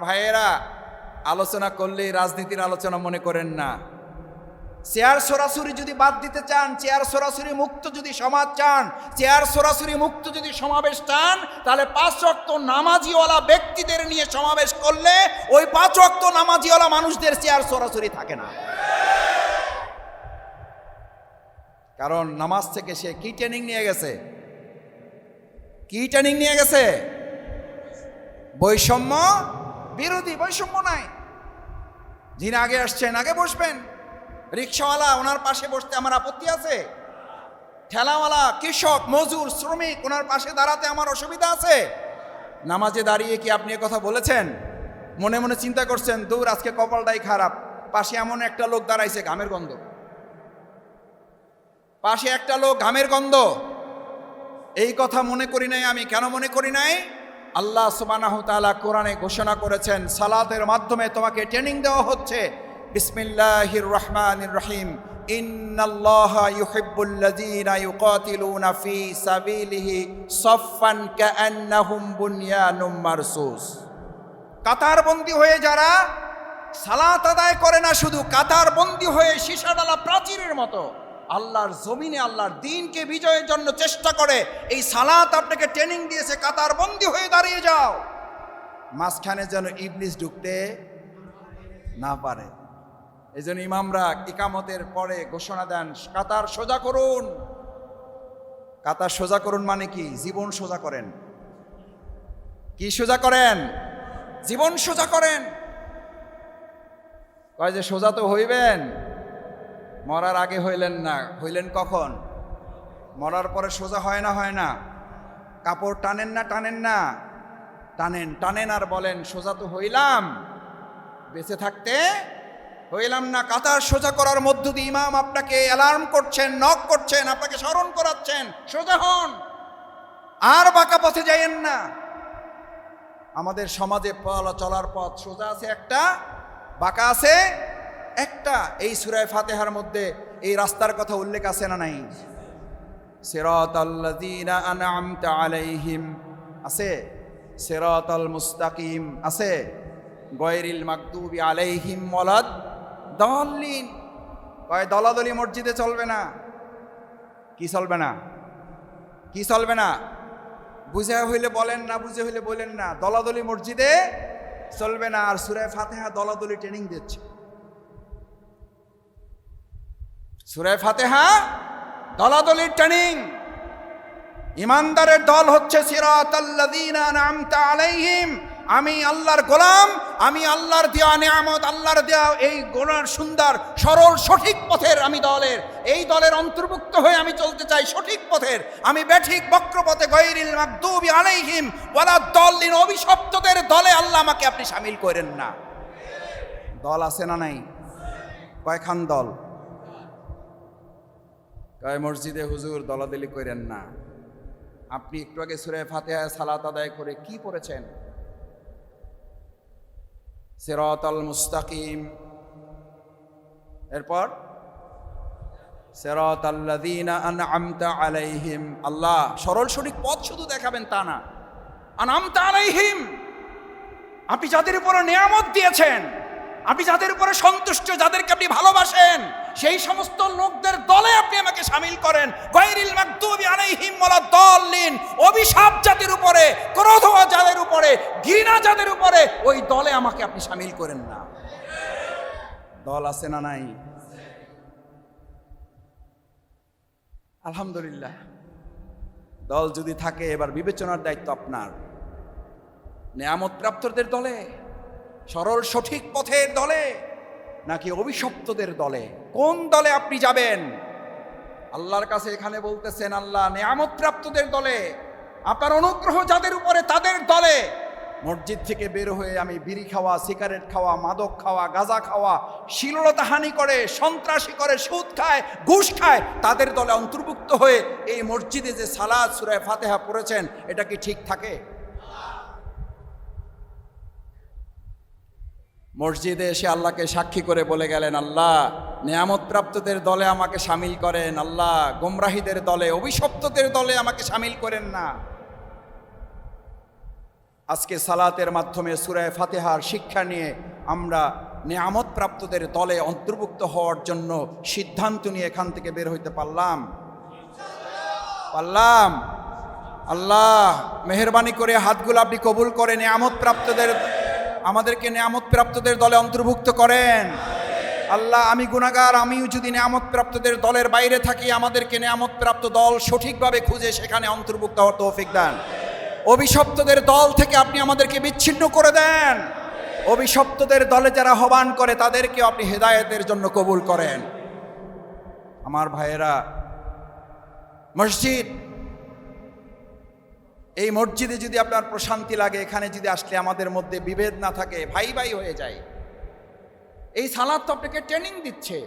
ভাইয়েরা, আলোচনা করলে রাজনীতির আলোচনা মনে করেন না। চেয়ার সরাসরি যদি বাদ দিতে চান, চেয়ার সরাসরি মুক্ত যদি সমাজ চান, চেয়ার সরাসরি মুক্ত যদি সমাবেশ চান, তাহলে পাঁচ রক্ত নামাজিওয়ালা ব্যক্তিদের নিয়ে সমাবেশ করলে ওই পাঁচ রক্ত নামাজিওয়ালা মানুষদের চেয়ার সরাসরি থাকে না। কারণ নামাজ থেকে সে কি ট্রেনিং নিয়ে গেছে? কি ট্রেনিং নিয়ে গেছে? বৈষম্য বিরোধী বৈষম্য নাই। যিনি আগে আসছেন, আগে বসবেন। রিক্সাওয়ালা, ওনার পাশে বসতে আমার আপত্তি আছে। ঠেলাওয়ালা, কৃষক, মজুর, শ্রমিক, ওনার পাশে দাঁড়াতে আমার অসুবিধা আছে। নামাজে দাঁড়িয়ে কি আপনি কথা বলেছেন? মনে মনে চিন্তা করছেন, দূর, আজকে কপালটাই খারাপ। পাশে এমন একটা লোক দাঁড়াইছে, ঘামের গন্ধ। পাশে একটা লোক ঘামের গন্ধ। এই কথা মনে করি নাই আমি, কেন মনে করি নাই? আল্লাহ সুবানাহ তাআলা কোরআনে ঘোষণা করেছেন, সালাতের মাধ্যমে তোমাকে ট্রেনিং দেওয়া হচ্ছে। বিসমিল্লাহির রহমানির রহিম। কাতারবন্দি হয়ে যারা সালাত আদায় করে না, শুধু কাতারবন্দি হয়ে সীসাডালা প্রাচীরের মতো আল্লাহর জমিনে আল্লাহর দিনকে বিজয়ের জন্য চেষ্টা করে। এই সালাত আপনাকে ট্রেনিং দিয়েছে, কাতার বন্দি হয়ে দাঁড়িয়ে যাও। মাঝখানে যেন ইবলিস ঢুকতে না পারে। এই জন্য ইমামরা ইকামতের পরে ঘোষণা দেন, কাতার সোজা করুন। কাতার সোজা করুন মানে কি? জীবন সোজা করেন। কি সোজা করেন? জীবন সোজা করেন। কয় যে সোজা তো হইবেন? মরার আগে হইলেন না, হইলেন কখন? মরার পরে সোজা হয় না হয় না? কাপড় টানেন না টানেন না? টানেন টানেন আর বলেন, সোজা তো হইলাম। বেঁচে থাকতে হইলাম না। কাতার সোজা করার মধ্য দিয়ে ইমাম আপনাকে অ্যালার্ম করছেন নক করছেন, আপনাকে স্মরণ করাচ্ছেন, সোজা হন। আর বাঁকা পথে যাইয়েন না। আমাদের সমাজে চলার পথ সোজা আছে একটা, বাঁকা আছে একটা, এই সুরায় ফাতেহার মধ্যে এই রাস্তার কথা উল্লেখ আছে না নাই? সিরাত আল্লাযীনা আনআমতা আলাইহিম। আছে? সিরাতাল মুস্তাকিম। আছে? গয়রিল মাকদুবি আলাইহিম ওয়ালাদ দাল্লিন। কয়, দলাদলি মসজিদে চলবে না। কি চলবে না? কি চলবে না? বুঝে হইলে বলেন না, বুঝে হইলে বলেন না। দলাদলি মসজিদে চলবে না। আর সুরায় ফাতেহা দলাদলি ট্রেনিং দিচ্ছে। সুরায় ফাতেহা, দলাদলির ট্রেনিং ইমানদারের দল হচ্ছে আমি আল্লাহর গোলাম, আমি আল্লাহর দেওয়া নিয়ামত, আল্লাহর দেওয়া এই গোলার সুন্দর, সরল, সঠিক পথের আমি দলের। এই দলের অন্তর্ভুক্ত হয়ে আমি চলতে চাই সঠিক পথের। আমি ব্যাঠিক বক্রপথে গৈরিল মাকদুবি আলাইহিম, ওয়ালা দলিন অভিশপ্তদের দলে আল্লাহ আমাকে আপনি সামিল করেন না। দল আছে না নাই? কয়খান দল? কয়, মসজিদে হুজুর দলাদলি করেন না। আপনি একটু আগে সুরে ফাতেহা সালাত আদায় করে কি পড়েছেন? সেরাতাল মুস্তাকিম। এরপর আলাইহিম। আল্লাহ, সরল সঠিক পথ শুধু দেখাবেন তা না। আলাইহিম। আপনি যাদের উপরে নিয়ামত দিয়েছেন, আপনি যাদের উপরে সন্তুষ্ট, যাদেরকে আপনি ভালোবাসেন সেই সমস্ত লোকদের দলে আপনি আমাকে সামিল করেন। গৈরিল মাকদুবি আলাইহিম ওয়ালা দল্লিন। অভিশাপ জাতির উপরে, ক্রোধ যাদের উপরে, ঘৃণা যাদের উপরে, ওই দলে আমাকে আপনি সামিল করেন না। দল আছে না নাই? আলহামদুলিল্লাহ। দল যদি থাকে, এবার বিবেচনার দায়িত্ব আপনার। নেয়ামত প্রাপ্তদের দলে, সরল সঠিক পথের দলে। নাকি অভিশপ্তদের দলে? কোন দলে আপনি যাবেন? আল্লাহর কাছে এখানে বলতেছেন, আল্লাহ নেয়ামত প্রাপ্তদের দলে, আপনার অনুগ্রহ যাদের উপরে, তাদের দলে। মসজিদ থেকে বের হয়ে আমি বিড়ি খাওয়া, সিগারেট খাওয়া, মাদক খাওয়া, গাঁজা খাওয়া শিললতা হানি করে, সন্ত্রাসী করে, সুদ খায়, ঘুষ খায়, তাদের দলে অন্তর্ভুক্ত হয়ে এই মসজিদে যে সালাদ সুরায় ফাতেহা পড়েছেন, এটা কি ঠিক থাকে? মসজিদে এসে আল্লাহকে সাক্ষী করে বলে গেলেন, আল্লাহ নেয়ামত প্রাপ্তদের দলে আমাকে সামিল করেন। আল্লাহ, গোমরাহীদের দলে, অভিশপ্তদের দলে আমাকে সামিল করেন না। আজকে সালাতের মাধ্যমে সুরায় ফাতেহার শিক্ষা নিয়ে আমরা নিয়ামত প্রাপ্তদের দলে অন্তর্ভুক্ত হওয়ার জন্য সিদ্ধান্ত নিয়ে এখান থেকে বের হইতে পারলাম। পারলাম? আল্লাহ, মেহরবানি করে হাতগুলো আপনি কবুল করে নিয়ামত প্রাপ্তদের আমাদেরকে নিয়ামত প্রাপ্তদের দলে অন্তর্ভুক্ত করেন। আল্লাহ, আমি গুণাগার আমিও যদি নিয়ামত প্রাপ্তদের দলের বাইরে থাকি, আমাদেরকে নিয়ামত প্রাপ্ত দল সঠিকভাবে খুঁজে সেখানে অন্তর্ভুক্ত হওয়ার তৌফিক দেন। অভিশপ্তদের দল থেকে আপনি আমাদেরকে বিচ্ছিন্ন করে দেন। অভিশপ্তদের দলে যারা হবান করে তাদেরকে আপনি হেদায়তের জন্য কবুল করেন। আমার ভাইয়েরা, মসজিদ এই মসজিদে যদি আপনার প্রশান্তি লাগে, এখানে যদি আসলে আমাদের মধ্যে বিভেদ না থাকে, ভাই ভাই হয়ে যায়। এই সালাদ তো আপনাকে ট্রেনিং দিচ্ছে।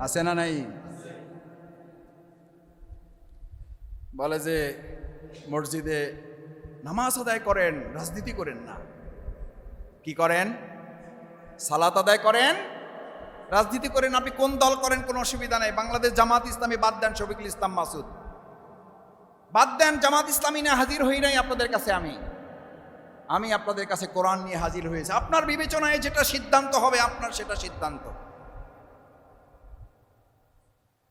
আছে না নাই? বলে যে, মসজিদে নামাজ আদায় করেন, রাজনীতি করেন না। কি করেন? সালাত আদায় করেন রাজনীতি করেন আপনি, কোন দল করেন কোনো অসুবিধা নেই। বাংলাদেশ জামাত ইসলামী বাদ দেন শফিকুল ইসলাম মাসুদ। বাদ দেন জামাত ইসলামী নিয়ে হাজির হই নাই আপনাদের কাছে আমি। আমি আপনাদের কাছে কোরআন নিয়ে হাজির হয়েছে। আপনার বিবেচনায় যেটা সিদ্ধান্ত হবে, আপনার সেটা সিদ্ধান্ত।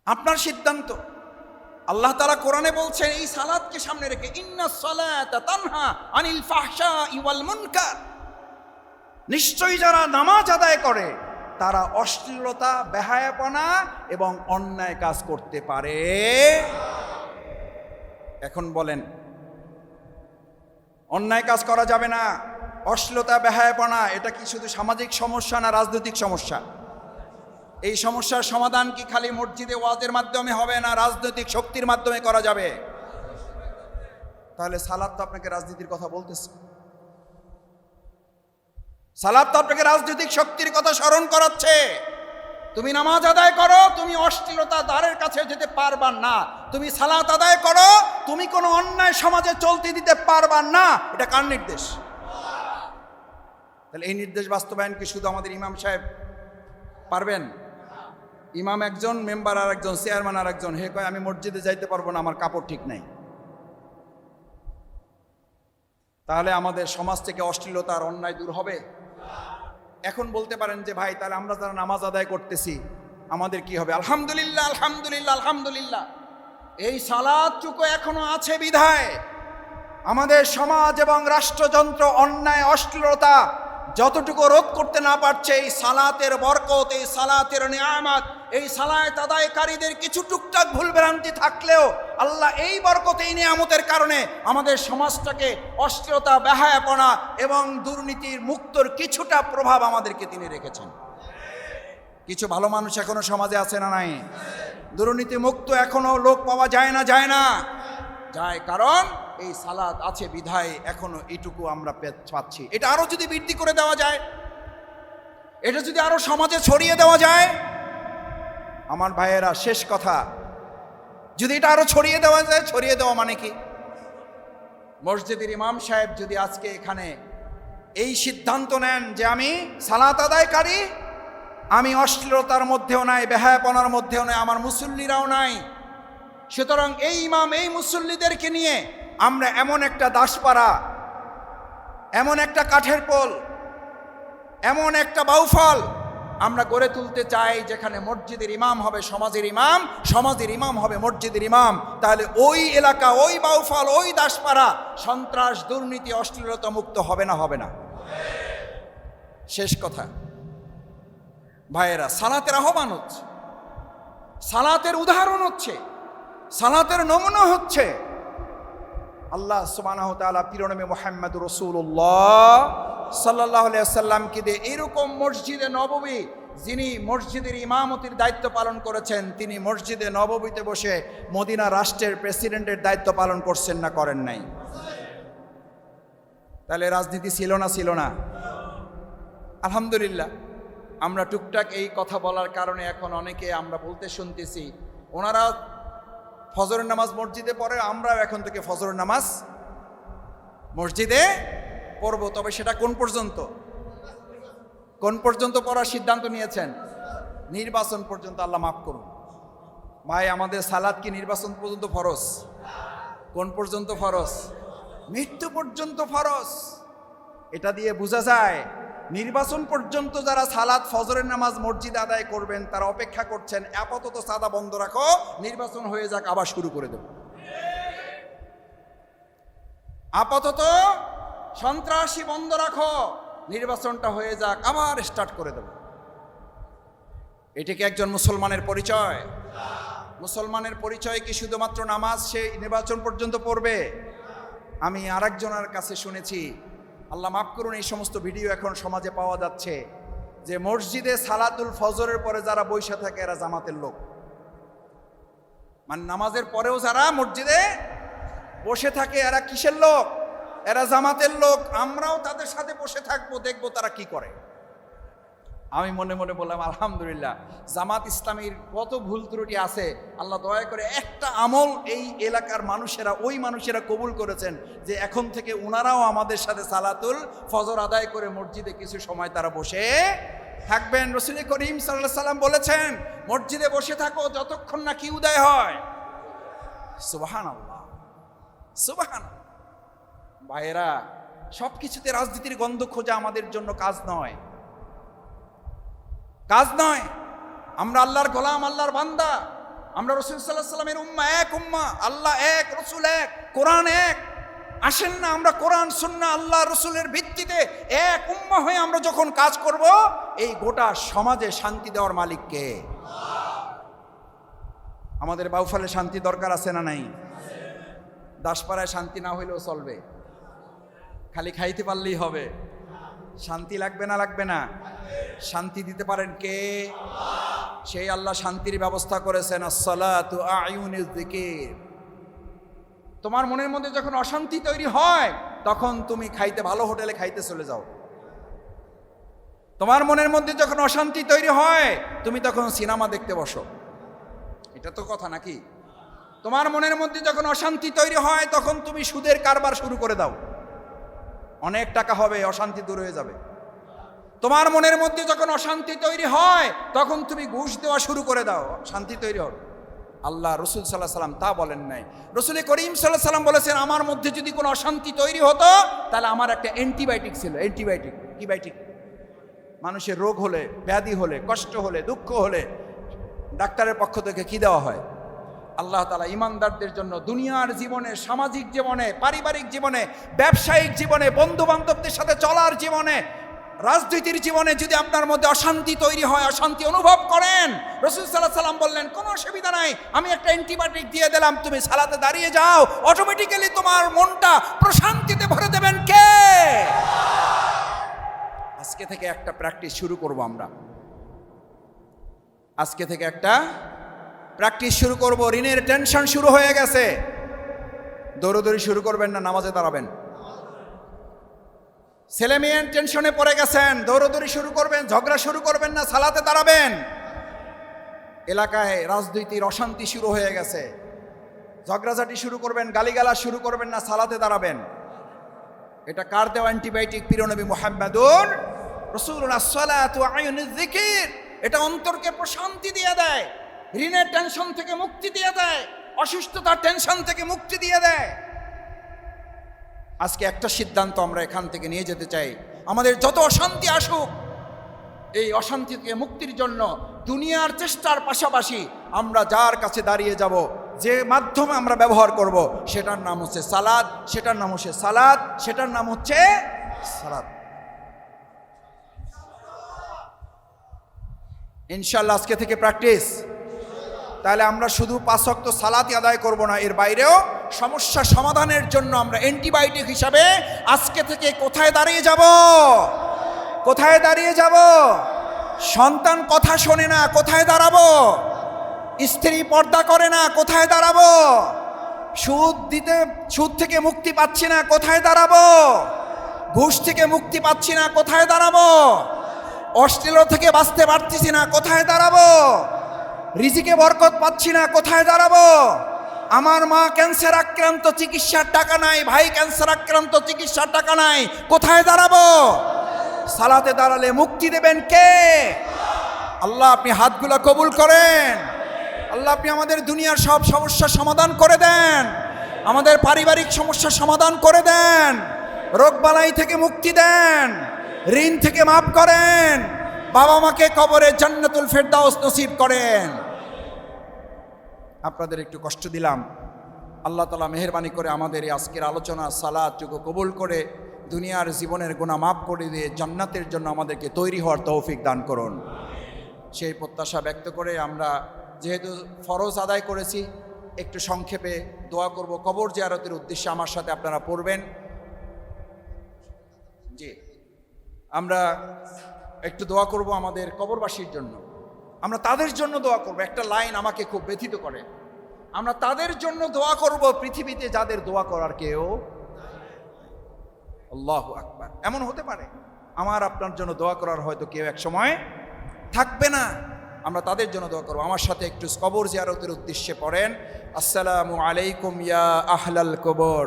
আপনার সিদ্ধান্ত। আল্লাহ তারা কোরআনে বলছেন, এই সালাদকে সামনে রেখে, ইন্না তানহা আনিল ফাহশা ইওয়াল মুনকার। নিশ্চয়ই যারা নামাজ আদায় করে তারা অশ্লীলতা, বেহায়াপনা এবং অন্যায় কাজ করতে পারে। এখন বলেন, অন্যায় কাজ করা যাবে না। অশ্লীলতা, বেহায়াপনা, এটা কি শুধু সামাজিক সমস্যা না রাজনৈতিক সমস্যা? এই সমস্যার সমাধান কি খালি মসজিদে ওয়াজের মাধ্যমে হবে না রাজনৈতিক শক্তির মাধ্যমে করা যাবে? তাহলে সালাদ তো আপনাকে রাজনীতির কথা বলতেছে। সালাদ তো রাজনৈতিক শক্তির কথা স্মরণ করাচ্ছে। তুমি নামাজ আদায় করো, তুমি অশ্লীলতা দ্বারের কাছে যেতে পারবা না। তুমি সালাত আদায় করো, তুমি কোনো অন্যায় সমাজে চলতে দিতে পারবা না। এটা কার নির্দেশ? তাহলে এই নির্দেশ বাস্তবায়ন কি শুধু আমাদের ইমাম সাহেব পারবেন? ইমাম একজন, মেম্বার আর একজন, চেয়ারম্যান আর একজন, হে কয়, আমি মসজিদে যাইতে পারব না, আমার কাপড় ঠিক নাই। তাহলে আমাদের সমাজ থেকে অশ্লীলতা আর অন্যায় দূর হবে? এখন বলতে পারেন যে, ভাই, তাহলে আমরা যারা নামাজ আদায় করতেছি, আমাদের কি হবে? আলহামদুলিল্লাহ আলহামদুলিল্লাহ আলহামদুলিল্লাহ। এই সালাদটুকু এখনও আছে বিধায়। আমাদের সমাজ এবং রাষ্ট্রযন্ত্র অন্যায়, অশ্লীলতা যতটুকু রোধ করতে না পারছে, এই সালাতের বরকত, এই সালাতের নিয়ামত এই সালাত আদায়কারীদের কিছু টুকটাক ভুলভ্রান্তি থাকলেও আল্লাহ এই বরকত এই নিয়ামতের কারণে আমাদের সমাজটাকে অশ্লীলতা বেহায়াপনা এবং দুর্নীতির মুক্তর কিছুটা প্রভাব আমাদেরকে তিনি রেখেছেন। কিছু ভালো মানুষ এখনও সমাজে আছে না নাই? দুর্নীতি মুক্ত এখনও লোক পাওয়া যায় না যায় না। যায় কারণ এই সালাদ আছে, বিধায় এখনও এইটুকু আমরা পাচ্ছি। এটা আরও যদি বৃদ্ধি করে দেওয়া যায়, এটা যদি আরও সমাজে ছড়িয়ে দেওয়া যায় আমার ভাইয়েরা, শেষ কথা। যদি এটা আরও ছড়িয়ে দেওয়া যায়, ছড়িয়ে দেওয়া মানে কি? মসজিদের ইমাম সাহেব যদি আজকে এখানে এই সিদ্ধান্ত নেন যে আমি সালাত আদায়কারী, আমি অশ্লীলতার মধ্যেও নাই, বেহায়াপনার মধ্যেও নাই, আমার মুসল্লিরাও নাই, সুতরাং এই ইমাম, এই মুসল্লিদেরকে নিয়ে আমরা এমন একটা দাসপাড়া, এমন একটা কাঠের পোল, এমন একটা বাউফল আমরা গড়ে তুলতে চাই যেখানে মসজিদের ইমাম হবে সমাজের ইমাম সমাজের ইমাম হবে মসজিদের ইমাম। তাহলে ওই এলাকা, ওই বাউফাল, ওই দাসপাড়া সন্ত্রাস, দুর্নীতি, অশ্লীলতা মুক্ত হবে না হবে না। শেষ কথা। ভাইয়েরা, সালাতের আহ্বান হচ্ছে। সালাতের উদাহরণ হচ্ছে। সালাতের নমুনা হচ্ছে। আল্লাহ সুবানাহ তালা পিরনমে মোহাম্মদ রসুল্লাহ সাল্লাহ সাল্লামকে দিয়ে এরকম মসজিদে নববী যিনি মসজিদের ইমামতির দায়িত্ব পালন করেছেন, তিনি মসজিদে নববীতে বসে মদিনা রাষ্ট্রের প্রেসিডেন্টের দায়িত্ব পালন করছেন না, করেন নাই? তাহলে রাজনীতি ছিল না ছিল না। আলহামদুলিল্লাহ, আমরা টুকটাক এই কথা বলার কারণে এখন অনেকে আমরা বলতে শুনতেছি, ওনারা ফজরের নামাজ মসজিদে পড়ে, আমরাও এখন থেকে ফজরের নামাজ মসজিদে পড়ব। তবে সেটা কোন পর্যন্ত? কোন পর্যন্ত পড়ার সিদ্ধান্ত নিয়েছেন? নির্বাচন পর্যন্ত আল্লাহ মাফ করুন। ভাই, আমাদের সালাদ কি নির্বাচন পর্যন্ত ফরস কোন পর্যন্ত ফরস মৃত্যু পর্যন্ত ফরস এটা দিয়ে বোঝা যায় নির্বাচন পর্যন্ত যারা সালাদ ফজরের নামাজ মসজিদ আদায় করবেন, তারা অপেক্ষা করছেন, আপাতত সাদা বন্ধ রাখো, নির্বাচন হয়ে যাক, আবার শুরু করে দেব। আপাতত সন্ত্রাসী বন্ধ রাখো, নির্বাচনটা হয়ে যাক, আবার স্টার্ট করে দেব। এটি কি একজন মুসলমানের পরিচয়। মুসলমানের পরিচয় কি শুধুমাত্র নামাজ সে নির্বাচন পর্যন্ত পড়বে? আমি আরেকজনের কাছে শুনেছি আল্লাহ মাফ করুন, এই সমস্ত ভিডিও এখন সমাজে পাওয়া যাচ্ছে যে মসজিদে সালাতুল ফজরের পরে যারা বৈশা থাকে, এরা জামাতের লোক। মানে নামাজের পরেও যারা মসজিদে বসে থাকে, এরা কিসের লোক? এরা জামাতের লোক। আমরাও তাদের সাথে বসে থাকব, দেখব তারা কি করে। আমি মনে মনে বললাম, আলহামদুলিল্লাহ, জামাত ইসলামীর কত ভুল ত্রুটি আছে। আল্লাহ দয়া করে একটা আমল এই এলাকার মানুষেরা, ওই মানুষেরা কবুল করেছেন যে এখন থেকে ওনারাও আমাদের সাথে সালাতুল ফজর আদায় করে মসজিদে কিছু সময় তারা বসে থাকবেন। রসুল করিম সাল্লাহ সাল্লাম বলেছেন, মসজিদে বসে থাকো যতক্ষণ না কি উদয় হয়। সুবাহান আল্লাহ সুবাহান ভাইয়েরা সব কিছুতে রাজনীতির গন্ধ খোঁজা আমাদের জন্য কাজ নয়। কাজ নয়। আমরা আল্লাহর গোলাম, আল্লাহর বান্দা। আমরা রসুল সাল্লাহ সাল্লামের উম্মা, এক উম্মা। আল্লাহ এক, রসুল এক, কোরআন এক। আসেন না আমরা কোরআন সুন্না আল্লাহ রসুলের ভিত্তিতে এক উম্মা হয়ে আমরা যখন কাজ করব, এই গোটা সমাজে শান্তি দেওয়ার মালিককে আমাদের বাউফালে শান্তি দরকার আছে না নাই? দাসপাড়ায় শান্তি না হইলেও চলবে। খালি খাইতে পারলেই হবে। শান্তি লাগবে না লাগবে না? শান্তি দিতে পারেন কে? সেই আল্লাহ শান্তির ব্যবস্থা করেছেন, আসসালাতু তোমার মনের মধ্যে যখন অশান্তি তৈরি হয়, তখন তুমি খাইতে ভালো হোটেলে খাইতে চলে যাও। তোমার মনের মধ্যে যখন অশান্তি তৈরি হয়, তুমি তখন সিনেমা দেখতে বসো। এটা তো কথা নাকি? তোমার মনের মধ্যে যখন অশান্তি তৈরি হয়, তখন তুমি সুদের কারবার শুরু করে দাও। অনেক টাকা হবে, অশান্তি দূর হয়ে যাবে। তোমার মনের মধ্যে যখন অশান্তি তৈরি হয়, তখন তুমি ঘুষ দেওয়া শুরু করে দাও, শান্তি তৈরি হবে। আল্লাহ রসুল সাল্লাহ সাল্লাম তা বলেন নাই। রসুল করিম সাল্লাহ সাল্লাম বলেছেন, আমার মধ্যে যদি কোনো অশান্তি তৈরি হতো, তাহলে আমার একটা অ্যান্টিবায়োটিক ছিল, অ্যান্টিবায়োটিক। অ্যান্টিবায়োটিক মানুষের রোগ হলে, ব্যাধি হলে, কষ্ট হলে, দুঃখ হলে ডাক্তারের পক্ষ থেকে কি দেওয়া হয়? আল্লাহ তালা ইমানদারদের জন্য দুনিয়ার জীবনে, সামাজিক জীবনে, পারিবারিক জীবনে, ব্যবসায়িক জীবনে বন্ধু বান্ধবদের সাথে চলার জীবনে, রাজনীতির জীবনে যদি আপনার মধ্যে অশান্তি তৈরি হয়, অশান্তি অনুভব করেন, রসুল সাল্লাহ সাল্লাম বললেন, কোনো অসুবিধা নাই, আমি একটা অ্যান্টিবায়োটিক দিয়ে দিলাম, তুমি সালাতে দাঁড়িয়ে যাও অটোমেটিক্যালি তোমার মনটা প্রশান্তিতে ভরে দেবেন কে? আজকে থেকে একটা প্র্যাকটিস শুরু করব আমরা। আজকে থেকে একটা প্র্যাকটিস শুরু করব, ঋণের টেনশন শুরু হয়ে গেছে। দৌড়দৌড়ি শুরু করবেন না, নামাজে দাঁড়াবেন। ছেলে মেয়ের টেনশনে পড়ে গেছেন, দৌড়দৌড়ি শুরু করবেন, ঝগড়া শুরু করবেন না, সালাতে দাঁড়াবেন। এলাকায় রাজনীতির অশান্তি শুরু হয়ে গেছে। ঝগড়াঝাটি শুরু করবেন গালিগালা শুরু করবেন না, সালাতে দাঁড়াবেন। এটা কার দেওয়া অ্যান্টিবায়োটিক? পিরনবী মোহাম্মদুর জিকির এটা অন্তরকে প্রশান্তি দিয়ে দেয়। ঋণের টেনশন থেকে মুক্তি দিয়ে দেয়, অসুস্থতার টেনশন থেকে মুক্তি দিয়ে দেয়। আজকে একটা সিদ্ধান্ত আমরা এখান থেকে নিয়ে যেতে চাই। আমাদের যত অশান্তি আসুক, এই অশান্তি থেকে মুক্তির জন্য দুনিয়ার চেষ্টার পাশাপাশি আমরা যার কাছে দাঁড়িয়ে যাব, যে মাধ্যমে আমরা ব্যবহার করব, সেটার নাম হচ্ছে সালাদ, সেটার নাম হচ্ছে সালাদ, সেটার নাম হচ্ছে সালাদ। ইনশাল্লাহ আজকে থেকে প্র্যাকটিস। তাহলে আমরা শুধু পাঁচক্ত সালাতি আদায় করব না, এর বাইরেও সমস্যা সমাধানের জন্য আমরা অ্যান্টিবায়োটিক হিসাবে আজকে থেকে কোথায় দাঁড়িয়ে যাব? কোথায় দাঁড়িয়ে যাব? সন্তান কথা শোনে না, কোথায় দাঁড়াবো? স্ত্রী পর্দা করে না, কোথায় দাঁড়াবো? সুদ দিতে, সুদ থেকে মুক্তি পাচ্ছি না, কোথায় দাঁড়াবো? ঘুষ থেকে মুক্তি পাচ্ছি না, কোথায় দাঁড়াবো? অস্ট্রেলিয়া থেকে বাঁচতে পারতেছি না, কোথায় দাঁড়াবো? রিজিকে বরকত পাচ্ছি না, কোথায় দাঁড়াবো? আমার মা ক্যান্সার আক্রান্ত, চিকিৎসার টাকা নাই, ভাই ক্যান্সার আক্রান্ত, চিকিৎসার টাকা নাই, কোথায় দাঁড়াবো? সালাতে দাঁড়ালে মুক্তি দেবেন কে? আল্লাহ, আপনি হাতগুলো কবুল করেন। আল্লাহ, আপনি আমাদের দুনিয়ার সব সমস্যার সমাধান করে দেন। আমাদের পারিবারিক সমস্যার সমাধান করে দেন। রোগবালাই থেকে মুক্তি দেন। ঋণ থেকে মাফ করেন। বাবা মাকে কবরে জান্নাতুল ফেরদাউস নসিব করেন। আপনাদের একটু কষ্ট দিলাম। আল্লাহ তালা মেহরবানি করে আমাদের এই আজকের আলোচনা সালাদ যোগ্য কবুল করে দুনিয়ার জীবনের গুণা মাফ করে দিয়ে জান্নাতের জন্য আমাদেরকে তৈরি হওয়ার তৌফিক দান করুন। সেই প্রত্যাশা ব্যক্ত করে আমরা যেহেতু ফরজ আদায় করেছি, একটু সংক্ষেপে দোয়া করব। কবর জিয়ারতের উদ্দেশ্যে আমার সাথে আপনারা পড়বেন। জি। আমরা একটু দোয়া করব আমাদের কবরবাসীর জন্য। আমরা তাদের জন্য দোয়া করব। একটা লাইন আমাকে খুব ব্যথিত করে। আমরা তাদের জন্য দোয়া করব পৃথিবীতে যাদের দোয়া করার কেউ আল্লাহ আকবার। এমন হতে পারে, আমার আপনার জন্য দোয়া করার হয়তো কেউ এক সময় থাকবে না। আমরা তাদের জন্য দোয়া করব। আমার সাথে একটু কবর জিয়ারতের উদ্দেশ্যে পড়েন। আসসালামু আলাইকুম ইয়া আহলাল কবর।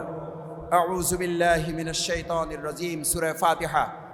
আউজুবিল্লাহ মিনাশ শাইতানির রাজিম। সূরা ফাতিহা।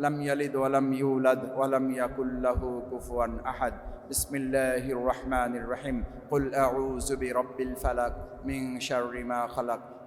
لم يلد ولم يولد ولم يكن له كفوا أحد. بسم الله الرحمن الرحيم. قل أعوذ برب الفلق من شر ما خلق.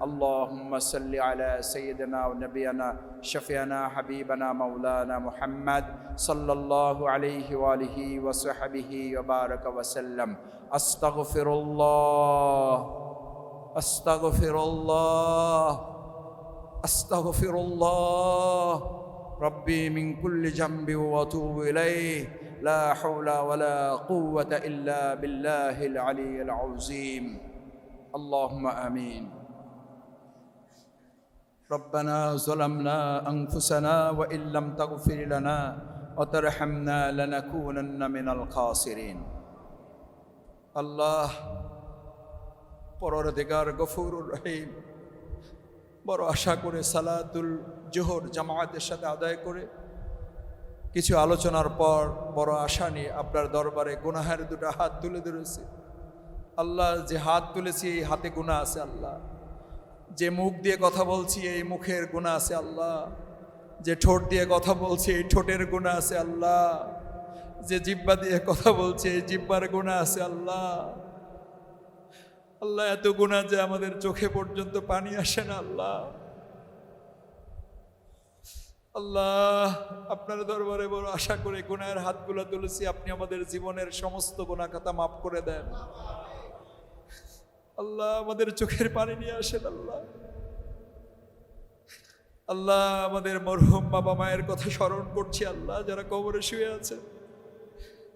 اللهم صل على سيدنا ونبينا شفينا حبيبنا مولانا محمد صلى الله عليه وآله وصحبه وبارك وسلم. أستغفر الله أستغفر الله أستغفر الله. ربي من كل جنب وأتوب إليه. لا حول ولا قوة إلا بالله العلي العظيم. اللهم آمين. ربنا ظلمنا أنفسنا وإن لم تغفر لنا وترحمنا لنكونن من الخاسرين الله পরদিগার গফুরুর রহিম বড় আশা করে সালাতুল জোহর জামায়াতের সাথে আদায় করে কিছু আলোচনার পর বড় আশা নিয়ে আপনার দরবারে গুনাহের দুটো হাত তুলে ধরেছি আল্লাহ যে হাত তুলেছি এই হাতে গুণা আছে আল্লাহ যে মুখ দিয়ে কথা বলছি, এই মুখের গুণা আছে আল্লাহ। যে ঠোঁট দিয়ে কথা বলছি, এই ঠোঁটের গুণা আছে আল্লাহ। যে জিব্বা দিয়ে কথা বলছি, এই জিব্বার গুণা আছে আল্লাহ। আল্লাহ, এত গুণা যে আমাদের চোখে পর্যন্ত পানি আসে না আল্লাহ। আল্লাহ, আপনার দরবারে বড় আশা করে গুনার হাতগুলো তুলেছি, আপনি আমাদের জীবনের সমস্ত খাতা মাফ করে দেন। আল্লাহ আমাদের চোখের পানি নিয়ে আসেন, আল্লাহ। আল্লাহ আমাদের মরহুম বাবা মায়ের কথা স্মরণ করছি, আল্লাহ, যারা কবরে শুয়ে আছে।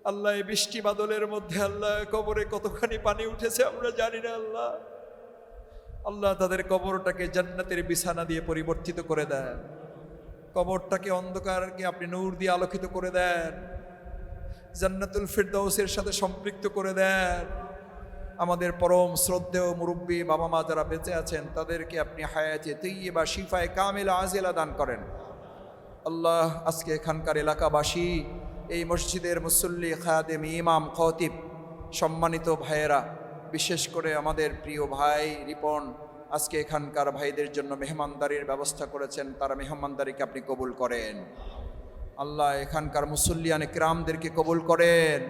আল্লাহ, এই বৃষ্টি বাদলের মধ্যে, আল্লাহ, কবরে কতখানি পানি উঠেছে আমরা জানি না, আল্লাহ। আল্লাহ তাদের কবরটাকে জান্নাতের বিছানা দিয়ে পরিবর্তিত করে দেন। কবরটাকে অন্ধকারকে আপনি নূর দিয়ে আলোকিত করে দেন। জান্নাতুল ফিরদৌসের সাথে সম্পৃক্ত করে দেন। আমাদের পরম শ্রদ্ধেয় মুরব্বী বাবা মা যারা বেঁচে আছেন, তাদেরকে আপনি হায়াতে তৈয়ে বা শিফায় কামিল, আজিলা দান করেন। আল্লাহ আজকে এখানকার এলাকাবাসী, এই মসজিদের মুসল্লি, খাদেম, ইমাম, খতিব, সম্মানিত ভাইয়েরা, বিশেষ করে আমাদের প্রিয় ভাই রিপন, আজকে এখানকার ভাইদের জন্য মেহমানদারির ব্যবস্থা করেছেন, তারা মেহমানদারিকে আপনি কবুল করেন। আল্লাহ এখানকার মুসল্লিয়ান ক্রামদেরকে কবুল করেন।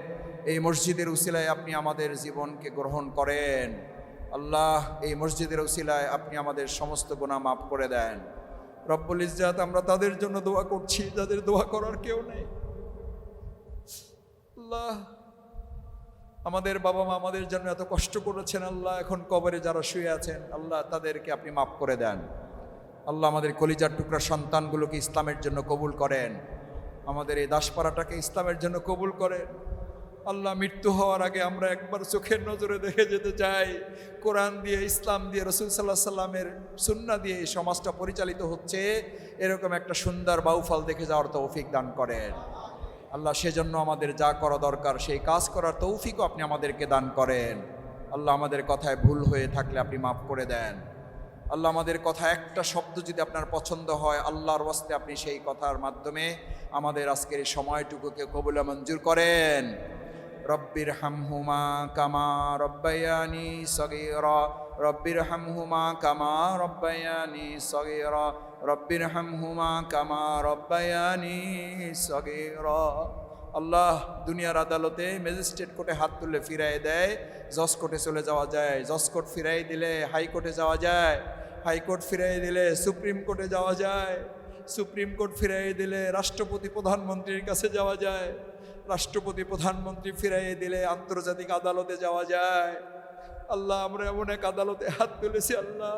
এই মসজিদের উসিলায় আপনি আমাদের জীবনকে গ্রহণ করেন। আল্লাহ, এই মসজিদের উসিলায় আপনি আমাদের সমস্ত গুণা মাফ করে দেন। রব্বুল ইজ্জাত, আমরা তাদের জন্য দোয়া করছি, যাদের দোয়া করার কেউ নেই। আল্লাহ, আমাদের বাবা মা আমাদের জন্য এত কষ্ট করেছেন, আল্লাহ, এখন কবরে যারা শুয়ে আছেন, আল্লাহ, তাদেরকে আপনি মাফ করে দেন। আল্লাহ, আমাদের কলিজার টুকরা সন্তানগুলোকে ইসলামের জন্য কবুল করেন। আমাদের এই দাসপাড়াটাকে ইসলামের জন্য কবুল করেন। আল্লাহ মৃত্যু হওয়ার আগে আমরা একবার চোখের নজরে দেখে যেতে চাই। কোরআন দিয়ে, ইসলাম দিয়ে, রসুল সাল্লাহ সাল্লামের সুন্না দিয়ে এই সমাজটা পরিচালিত হচ্ছে। এরকম একটা সুন্দর বাউফল দেখে যাওয়ার তৌফিক দান করেন। আল্লাহ সেজন্য আমাদের যা করা দরকার, সেই কাজ করার তৌফিকও আপনি আমাদেরকে দান করেন। আল্লাহ আমাদের কথায় ভুল হয়ে থাকলে আপনি মাফ করে দেন। আল্লাহ আমাদের কথা একটা শব্দ যদি আপনার পছন্দ হয়, আল্লাহর ওয়াস্তে আপনি সেই কথার মাধ্যমে আমাদের আজকের এই সময়টুকুকে কবুল মঞ্জুর করেন। রব্বির হামহুমা কামা রব্বায়ানি সগীরা রব্বির হামহুমা কামা রব্বায়ানি সগীরা রব্বির হামহুমা কামা রব্বায়ানি সগীরা। আল্লাহ দুনিয়ার আদালতে ম্যাজিস্ট্রেট কোর্টে হাত তুললে ফিরাই দেয়, জজ কোর্টে চলে যাওয়া যায়, জজ কোর্ট ফিরাই দিলে হাইকোর্টে যাওয়া যায়, হাইকোর্ট ফিরাই দিলে সুপ্রিম কোর্টে যাওয়া যায়। সুপ্রিম কোর্ট ফিরাই দিলে রাষ্ট্রপতি প্রধানমন্ত্রীর কাছে যাওয়া যায়, রাষ্ট্রপতি প্রধানমন্ত্রী ফিরাই দিলে আন্তর্জাতিক আদালতে যাওয়া যায়। আল্লাহ, আমরা এমন এক আদালতে হাত তুলেছি, আল্লাহ।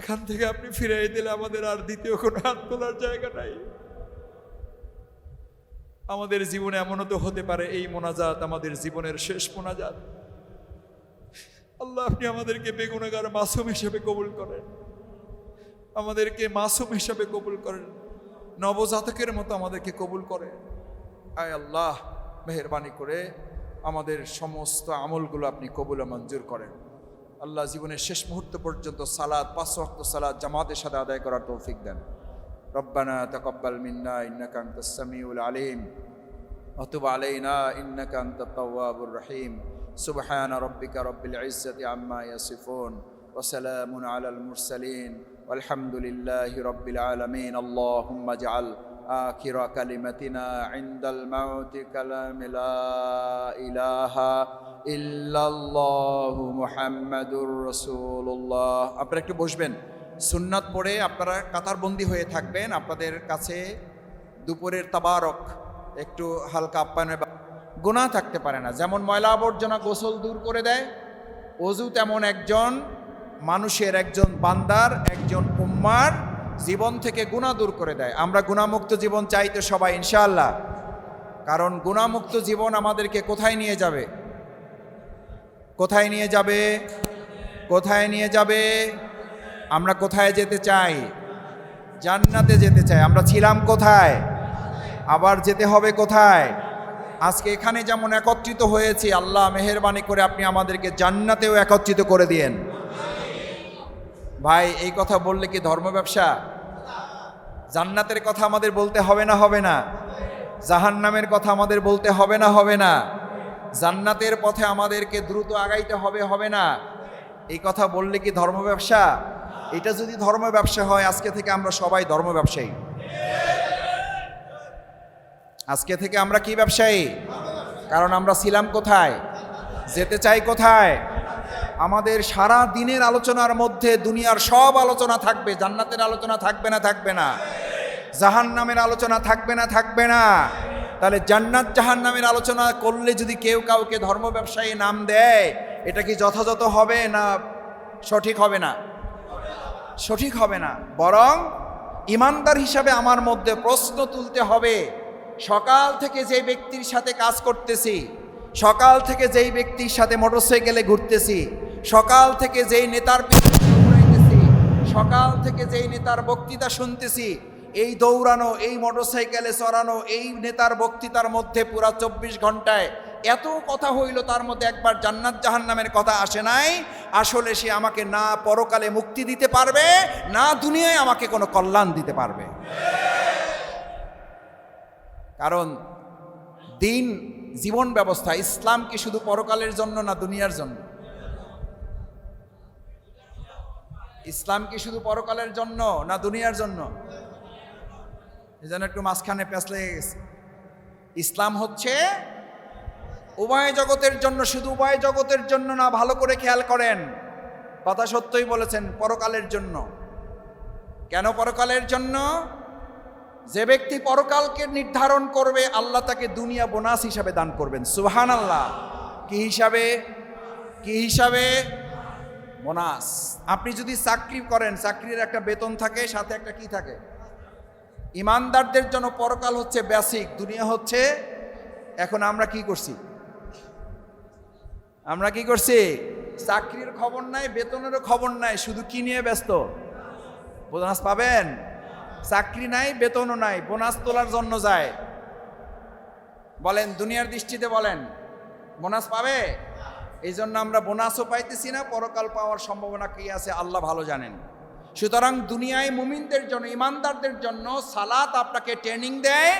এখান থেকে আপনি ফিরাই দিলে আমাদের আর দ্বিতীয় কোনো হাত তোলার জায়গা নাই। আমাদের জীবনে এমনও তো হতে পারে, এই মোনাজাত আমাদের জীবনের শেষ মোনাজাত। আল্লাহ, আপনি আমাদেরকে বেগুনাগার মাসুম হিসেবে কবুল করেন। আমাদেরকে মাসুম হিসেবে কবুল করেন নবজাতকের মতো আমাদেরকে কবুল করেন আয় আল্লাহ মেহরবানি করে আমাদের সমস্ত আমলগুলো আপনি কবুল মঞ্জুর করেন আল্লাহ জীবনের শেষ মুহূর্ত পর্যন্ত সালাদ পাঁচ ওয়াক্ত সালাদ জামাতের সাথে আদায় করার তৌফিক দেন ربنا تقبل منا إنك أنت السميع العليم وتب علينا إنك أنت التواب الرحيم سبحان ربك رب العزة عما يصفون وسلام على المرسلين والحمد لله رب العالمين اللهم اجعل آخر كلمتنا عند الموت كلام لا إله إلا الله محمد رسول الله আপনারা একটু বসবেন সুন্নাত পড়ে আপনারা কাতারবন্দি হয়ে থাকবেন আপনাদের কাছে দুপুরের তাবারক একটু হালকা আপ্যায়নের গুণা থাকতে পারে না যেমন ময়লা আবর্জনা গোসল দূর করে দেয় অজু তেমন একজন মানুষের একজন বান্দার, একজন উম্মার জীবন থেকে গুণা দূর করে দেয়। আমরা গুণামুক্ত জীবন চাই তো সবাই, ইনশাআল্লাহ। কারণ গুণামুক্ত জীবন আমাদেরকে কোথায় নিয়ে যাবে? কোথায় নিয়ে যাবে? কোথায় নিয়ে যাবে? আমরা কোথায় যেতে চাই? জান্নাতে যেতে চাই। আমরা ছিলাম কোথায়? আবার যেতে হবে কোথায়? আজকে এখানে যেমন একত্রিত হয়েছি, আল্লাহ মেহরবানি করে আপনি আমাদেরকে জান্নাতেও একত্রিত করে দিয়েন। ভাই, এই কথা বললে কি ধর্ম ব্যবসা? জান্নাতের কথা আমাদের বলতে হবে না হবে না। জাহান্নামের কথা আমাদের বলতে হবে না হবে না। জান্নাতের পথে আমাদেরকে দ্রুত আগাইতে হবে হবে না। এই কথা বললে কি ধর্ম ব্যবসা? এটা যদি ধর্ম ব্যবসা হয়, আজকে থেকে আমরা সবাই ধর্ম ব্যবসায়ী। আজকে থেকে আমরা কি ব্যবসায়ী? কারণ আমরা ছিলাম কোথায়? যেতে চাই কোথায়? আমাদের সারা দিনের আলোচনার মধ্যে দুনিয়ার সব আলোচনা থাকবে, জান্নাতের আলোচনা থাকবে না থাকবে না। জাহান নামের আলোচনা থাকবে না থাকবে না। তাহলে জান্নাত জাহান নামের আলোচনা করলে যদি কেউ কাউকে ধর্ম ব্যবসায়ী নাম দেয়, এটা কি যথাযথ হবে না সঠিক হবে না? সঠিক হবে না। বরং ইমানদার হিসাবে আমার মধ্যে প্রশ্ন তুলতে হবে, সকাল থেকে যে ব্যক্তির সাথে কাজ করতেছি, সকাল থেকে যেই ব্যক্তির সাথে মোটরসাইকেলে ঘুরতেছি সকাল থেকে যেই নেতার সকাল থেকে যেই নেতার বক্তৃতা শুনতেছি, এই দৌড়ানো, এই মোটরসাইকেলে চড়ানো, এই নেতার বক্তৃতার মধ্যে পুরা চব্বিশ ঘন্টায় এত কথা হইল, তার মধ্যে একবার জান্নাত জাহান্নামের কথা আসে নাই। আসলে সে আমাকে না পরকালে মুক্তি দিতে পারবে, না দুনিয়ায় আমাকে কোনো কল্যাণ দিতে পারবে। কারণ দিন জীবন ব্যবস্থা, ইসলাম কি শুধু পরকালের জন্য না দুনিয়ার জন্য? ইসলাম কি শুধু পরকালের জন্য না দুনিয়ার জন্য? এই জন্য একটু মাঝখানে প্যাঁচ লেগে গেছে। ইসলাম হচ্ছে উভয় জগতের জন্য, শুধু উভয় জগতের জন্য না, ভালো করে খেয়াল করেন। কথা সত্যই বলেছেন, পরকালের জন্য। কেন পরকালের জন্য? যে ব্যক্তি পরকালকে নির্ধারণ করবে, আল্লাহ তাকে দুনিয়া বোনাস হিসাবে দান করবেন। সুহান আল্লাহ কি হিসাবে? কি হিসাবে? বোনাস। আপনি যদি চাকরি করেন, চাকরির একটা বেতন থাকে, সাথে একটা কি থাকে? ইমানদারদের জন্য পরকাল হচ্ছে বেসিক দুনিয়া হচ্ছে, এখন আমরা কি করছি? আমরা কি করছি? চাকরির খবর নাই, বেতনেরও খবর নাই, শুধু কি নিয়ে ব্যস্ত? বোনাস পাবেন? চাকরি নাই, বেতনও নাই, বোনাস তোলার জন্য যায়। বলেন, দুনিয়ার দৃষ্টিতে বলেন, বোনাস পাবে? এই জন্য আমরা বোনাসও পাইতেছি না, পরকাল পাওয়ার সম্ভাবনা কি আছে আল্লাহ ভালো জানেন। সুতরাং দুনিয়ায় মুমিনদের জন্য, ইমানদারদের জন্য সালাত আপনাকে ট্রেনিং দেয়,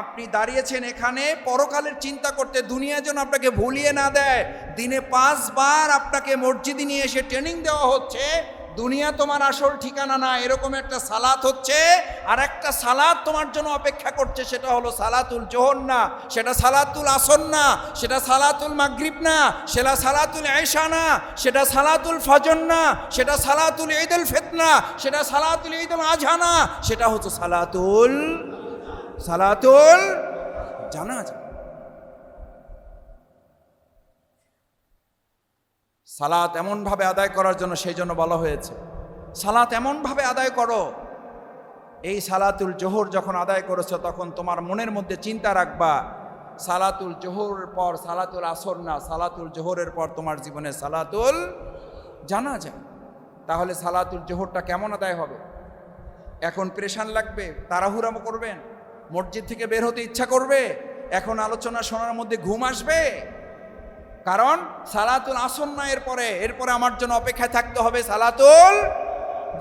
আপনি দাঁড়িয়েছেন এখানে, পরকালের চিন্তা করতে দুনিয়া যেন আপনাকে ভুলিয়ে না দেয়। দিনে পাঁচবার আপনাকে মসজিদে নিয়ে এসে ট্রেনিং দেওয়া হচ্ছে দুনিয়া তোমার আসল ঠিকানা না, এরকম একটা সালাত হচ্ছে, আর একটা সালাত তোমার জন্য অপেক্ষা করছে, সেটা হলো সালাতুল জোহর না, সেটা সালাতুল আসর না, সেটা সালাতুল মাগরিব না, সেটা সালাতুল আয়সা না, সেটা সালাতুল ফজর না, সেটা সালাতুল ঈদুল ফিতনা সেটা সালাতুল ঈদুল আজহা না, সেটা হচ্ছে সালাতুল সালাতুল জানাজা। সালাত এমনভাবে আদায় করার জন্য সেই জন্য বলা হয়েছে। সালাত এমনভাবে আদায় করো, এই সালাতুল জোহর যখন আদায় করেছ তখন তোমার মনের মধ্যে চিন্তা রাখবা, সালাতুল জোহরের পর সালাতুল আসর না, সালাতুল জোহরের পর তোমার জীবনে সালাতুল জানা যায় তাহলে সালাতুল জোহরটা কেমন আদায় হবে? এখন প্রেশান লাগবে, তাড়াহুড়ামো করবেন, মসজিদ থেকে বের হতে ইচ্ছা করবে, এখন আলোচনা শোনার মধ্যে ঘুম আসবে। কারণ সালাতুল আসন না, এরপরে এরপরে আমার জন্য অপেক্ষায় থাকতে হবে সালাতুল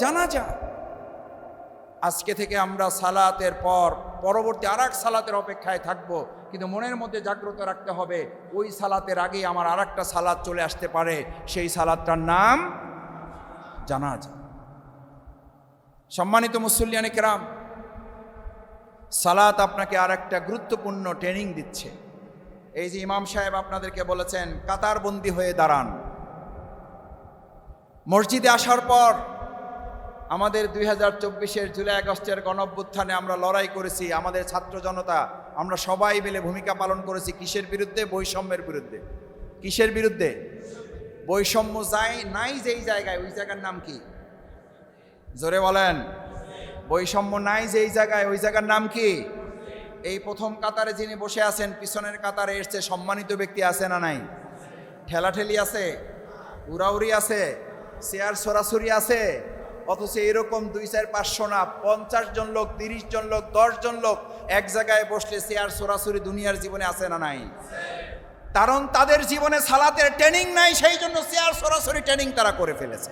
জানাজা। আজকে থেকে আমরা সালাতের পর, পরবর্তী আর এক সালাতের অপেক্ষায় থাকব, কিন্তু মনের মধ্যে জাগ্রত রাখতে হবে, ওই সালাতের আগে আমার আর একটা সালাত চলে আসতে পারে, সেই সালাদটার নাম জানাজা। সম্মানিত মুসল্লিয়ানি কেরাম, সালাত আপনাকে আর একটা গুরুত্বপূর্ণ ট্রেনিং দিচ্ছে। এই যে ইমাম সাহেব আপনাদেরকে বলেছেন, কাতারবন্দি হয়ে দাঁড়ান। মসজিদে আসার পর আমাদের দুই হাজার চব্বিশের জুলাই আগস্টের গণঅভ্যুত্থানে আমরা লড়াই করেছি, আমাদের ছাত্র জনতা, আমরা সবাই মিলে ভূমিকা পালন করেছি কিসের বিরুদ্ধে? বৈষম্যের বিরুদ্ধে। কিসের বিরুদ্ধে? বৈষম্য যাই, নাই যেই জায়গায়, ওই জায়গার নাম কি? জোরে বলেন। বৈষম্য নাই যেই জায়গায়, ওই জায়গার নাম কি? এই প্রথম কাতারে যিনি বসে আছেন, পিছনের কাতারে এসছে সম্মানিত ব্যক্তি আছে না নাই? ঠেলাঠেলি আছে, উড়াউড়ি আছে চেয়ার সরাসরি আছে, অথচ এরকম দুই, চার, পাঁচশো না, পঞ্চাশ জন লোক, তিরিশ জন লোক, দশ জন লোক এক জায়গায় বসলে চেয়ার সরাসরি দুনিয়ার জীবনে আছে না নাই? কারণ তাদের জীবনে সালাতের ট্রেনিং নাই, সেই জন্য চেয়ার সরাসরি ট্রেনিং তারা করে ফেলেছে।